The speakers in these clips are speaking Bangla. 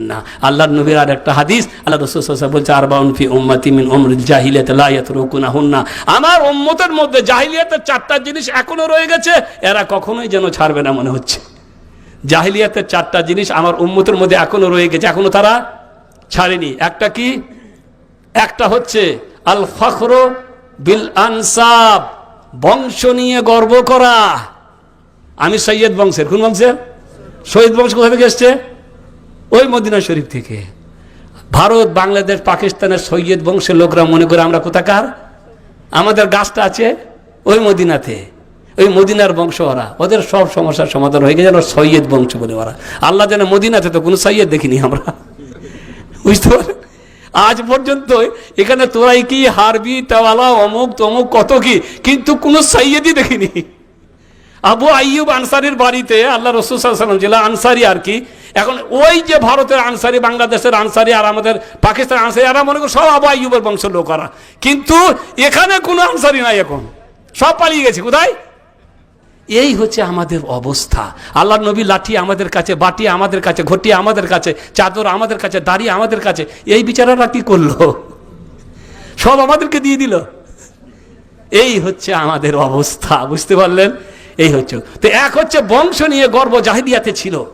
না। আল্লাহ নবীর আর একটা হাদিস, আল্লাহ রসুল বলছে আর বাউনফি উম্মাতি মিন উমর, জাহিলিয়াত লা ইয়াতরুকুনা হুন্না আমার উম্মতের মধ্যে জাহিলিয়াতের চারটা জিনিস এখনও রয়ে গেছে, এরা কখনোই যেন ছাড়বে না মনে হচ্ছে। জাহিলিয়াতের চারটা জিনিস আমার উম্মতের মধ্যে এখনও রয়ে গেছে, এখনও তারা ছাড়েনি। একটা কি? একটা হচ্ছে আল ফখর বিল আনসাব বংশ নিয়ে গর্ব করা। আমি সৈয়দ বংশের, কোন বংশের? সৈয়দ বংশ কোথা থেকে এসছে? ওই মদিনা শরীফ থেকে। ভারত, বাংলাদেশ, পাকিস্তানের সৈয়দ বংশের লোকরা মনে করে আমরা কোথাকার? আমাদের গাছটা আছে ওই মদিনাতে। ওই মদিনার বংশ ওরা ওদের সব সমস্যার সমাধান হয়ে গেছে ওরা সৈয়দ বংশ বলে ওরা। আল্লাহ যেন মদিনাতে তো কোনো সৈয়দ দেখিনি আমরা। বুঝতে পারেন আজ পর্যন্ত এখানে তোরাই কি হারবি, তেওয়ালা, অমুক, তমুক, কত কি, কিন্তু কোনো সৈয়দই দেখিনি। আবু আইয়ুব আনসারির বাড়িতে আল্লাহ রসুল সাল্লাম ছিল আনসারি আর কি এখন ওই যে ভারতের আনসারি, বাংলাদেশের আনসারি আর আমাদের পাকিস্তান আনসারি, এরা মনে করো সব আবু আইয়ুবের বংশের লোকেরা কিন্তু এখানে কোনো আনসারি নাই এখন। সব পালিয়ে গেছে। কোথায়? এই হচ্ছে আমাদের অবস্থা। আল্লাহ নবী লাঠি আমাদের কাছে, বাটি আমাদের কাছে, ঘটি আমাদের কাছে, চাদর আমাদের কাছে, দাড়ি আমাদের কাছে। এই বিচারারা কি করল? সব আমাদেরকে দিয়ে দিল। এই হচ্ছে আমাদের অবস্থা। বুঝতে পারলেন? এই হচ্ছে। তো এক হচ্ছে বংশ নিয়ে গর্ব জাহিদিয়াতে ছিল।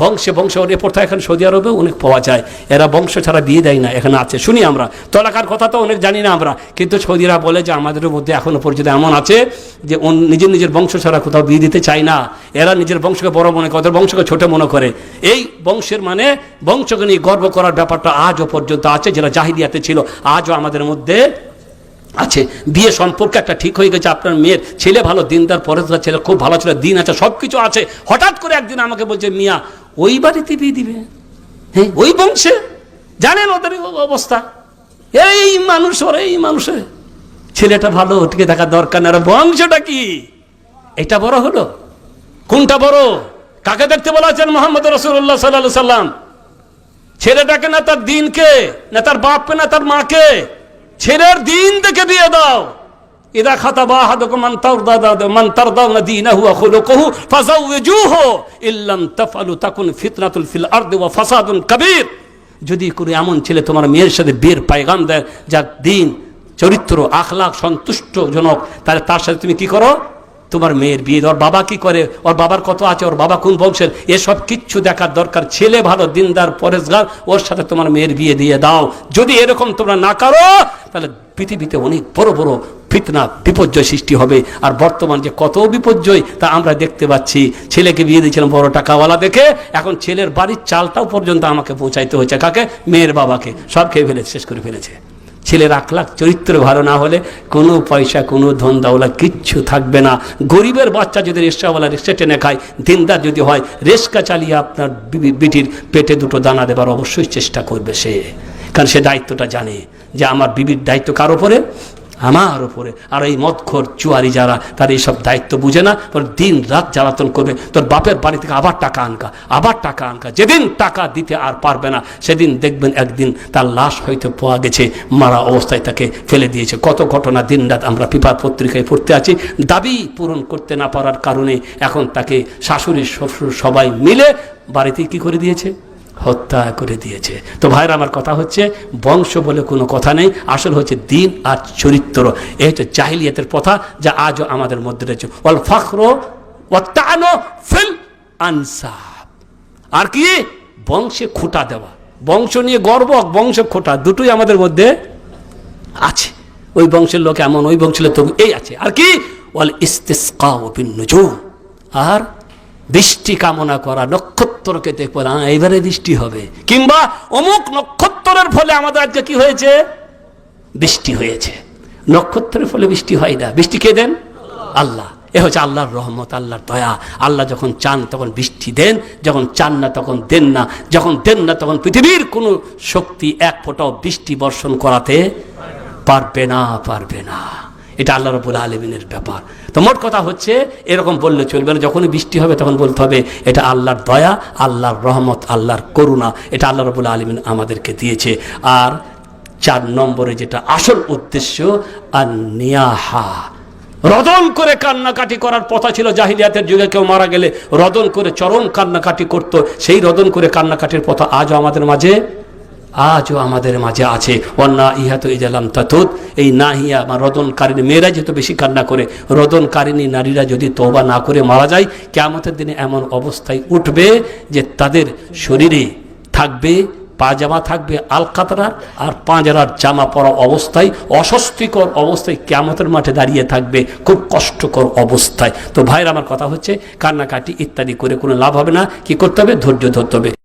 বংশে বংশ এ প্রথা এখন সৌদি আরবে অনেক পাওয়া যায়। এরা বংশ ছাড়া বিয়ে দেয় না, এখানে আছে। শুনি আমরা, তলাকার কথা তো অনেক জানি না আমরা, কিন্তু সৌদিরা বলে যে আমাদের মধ্যে এখনও পর্যন্ত এমন আছে যে নিজের নিজের বংশ ছাড়া কোথাও বিয়ে দিতে চায় না। এরা নিজের বংশকে বড় মনে করে বংশকে ছোট মনে করে। এই বংশের মানে বংশকে নিয়ে গর্ব করার ব্যাপারটা আজও পর্যন্ত আছে, যেটা জাহিদিয়াতে ছিল, আজও আমাদের মধ্যে আছে। বিয়ে সম্পর্কে একটা ঠিক হয়ে গেছে, আপনার মেয়ের ছেলে ভালো, দিনদার পরে ছেলে খুব ভালো ছিল, দিন আছে সব কিছু আছে। হঠাৎ করে একদিন আমাকে বলছে, মিয়া ওই বাড়িতে বিয়ে দিবে। হ্যাঁ ওই বংশে? জানেন ওদের অবস্থা? এই মানুষ, ওর এই মানুষে। ছেলেটা ভালো ওটিকে দেখার দরকার না বংশটা কি? এটা বড় হলো? কোনটা বড়? কাকে দেখতে বলা আছেন মোহাম্মদ রসুল্লাহ সাল্লাহ সাল্লাম? ছেলেটাকে না তার দিনকে, না তার বাপকে, না তার মাকে। ছেলের দিন থেকে বিয়ে দাও। ইদা খাতা বাহাদুকুম মান তারদা মান তারদাউনা দীনাহু ওয়া খুলুকুহু ফাযাওwiজুহু ইল্লাম তাফআলু তাকুন ফিতনাতুল ফিল আরদি ওয়া ফাসাদুন যদি করে এমন ছেলে তোমার মেয়ের সাথে বিয়ের পায়গাম দেয়, যার দিন, চরিত্র আখলাক সন্তুষ্টজনক, তাহলে তার সাথে তুমি কি করো? তোমার মেয়ের বিয়ে ওর বাবা কি করে? ওর বাবার কত আছে? ওর বাবা কোন বংশের? এসব কিচ্ছু দেখার দরকার। ছেলে ভালো, দিনদার পরেশগার ওর সাথে তোমার মেয়ের বিয়ে দিয়ে দাও। যদি এরকম তোমরা না করো, তাহলে পৃথিবীতে অনেক বড় বড় ফিতনা, বিপর্যয় সৃষ্টি হবে। আর বর্তমান যে কত বিপর্যয়, তা আমরা দেখতে পাচ্ছি। ছেলেকে বিয়ে দিয়েছিলাম বড় টাকাওয়ালা দেখে, এখন ছেলের বাড়ির চালটাও পর্যন্ত আমাকে পৌঁছাইতে হয়েছে। কাকে? মেয়ের বাবাকে। সব খেয়ে ফেলেছে, শেষ করে ফেলেছে। ছেলের আখ লাখ চরিত্র ভালো না হলে কোনো পয়সা, কোনো ধন দাওলা কিচ্ছু থাকবে না। গরিবের বাচ্চা যদি রিক্সাওয়ালা রিক্সা টেনে খায় দিনদার যদি হয় রেস্কা চালিয়ে আপনার বিটির পেটে দুটো দানা দেবার অবশ্যই চেষ্টা করবে সে। কারণ সে দায়িত্বটা জানে যে আমার বিবির দায়িত্ব কার ওপরে আমার ওপরে আর এই মদখোর চুয়ারি যারা, তার এইসব দায়িত্ব বুঝে না, তোর দিন রাত জ্বালাতন করবে। তোর বাপের বাড়ি থেকে আবার টাকা আনকা, আবার টাকা আনকা। যেদিন টাকা দিতে আর পারবে না, সেদিন দেখবেন একদিন তার লাশ হয়তো পাওয়া গেছে, মারা অবস্থায় তাকে ফেলে দিয়েছে। কত ঘটনা দিন রাত আমরা পেপার পত্রিকায় পড়তে আছি। দাবি পূরণ করতে না পারার কারণে এখন তাকে শাশুড়ি শ্বশুর সবাই মিলে বাড়িতে কি করে দিয়েছে? হত্যা করে দিয়েছে। তো ভাইরা, আমার কথা হচ্ছে, বংশ বলে কোনো কথা নেই। আসল হচ্ছে দিন আর চরিত্র। এই হচ্ছে জাহিলিয়াতের কথা যা আজও আমাদের মধ্যে রয়েছে। অল ফখর আর কি? বংশে খোঁটা দেওয়া। বংশ নিয়ে গর্ব, বংশ খোঁটা। দুটোই আমাদের মধ্যে আছে। ওই বংশের লোক এমন, ওই বংশের লোক এই আছে। আর কি? ওয়াল ইস্তিসকা আর বৃষ্টি কামনা করা, নক্ষত্রকে দেখব, না এইবারে বৃষ্টি হবে। কিংবা অমুক নক্ষত্রের ফলে আমাদের আজকে কি হয়েছে? বৃষ্টি হয়েছে। নক্ষত্রের ফলে বৃষ্টি হয় না। বৃষ্টি কে দেন? আল্লাহ। এ হচ্ছে আল্লাহর রহমত, আল্লাহর দয়া। আল্লাহ যখন চান তখন বৃষ্টি দেন, যখন চান না তখন দেন না। যখন দেন না তখন পৃথিবীর কোনো শক্তি এক ফোঁটাও বৃষ্টি বর্ষণ করাতে পারবে না পারবে না। এটা আল্লাহ রবুল আলমিনের ব্যাপার। তো মোট কথা হচ্ছে, এরকম বললে চলবে না। যখনই বৃষ্টি হবে, তখন বলতে হবে, এটা আল্লাহর দয়া, আল্লাহর রহমত, আল্লাহর করুণা, এটা আল্লাহ রবুল আলমিন আমাদেরকে দিয়েছে। আর চার নম্বরে যেটা আসল উদ্দেশ্য আর নিয়াহা রদন করে কান্নাকাটি করার কথা ছিল জাহিলিয়াতের যুগে। কেউ মারা গেলে রদন করে চরম কান্নাকাটি করত। সেই রদন করে কান্নাকাটির কথা আজও আমাদের মাঝে। আজও আমাদের মাঝে আছে। অন্না ইহা তো ইজালাম তাতুত এই না হিয়া বা রদনকারিনী মেয়েরা যেহেতু বেশি কান্না করে রদনকারিনী নারীরা যদি তওবা না করে মারা যায় কেমতের দিনে এমন অবস্থায় উঠবে যে তাদের শরীরে থাকবে পাজামা থাকবে আলকাতরার আর পাঁজারার জামা পরা অবস্থায়, অস্বস্তিকর অবস্থায় কেমতের মাঠে দাঁড়িয়ে থাকবে, খুব কষ্টকর অবস্থায়। তো ভাইয়ের আমার কথা হচ্ছে, কান্নাকাটি ইত্যাদি করে কোনো লাভ হবে না। কি করতে হবে? ধৈর্য ধরতে হবে।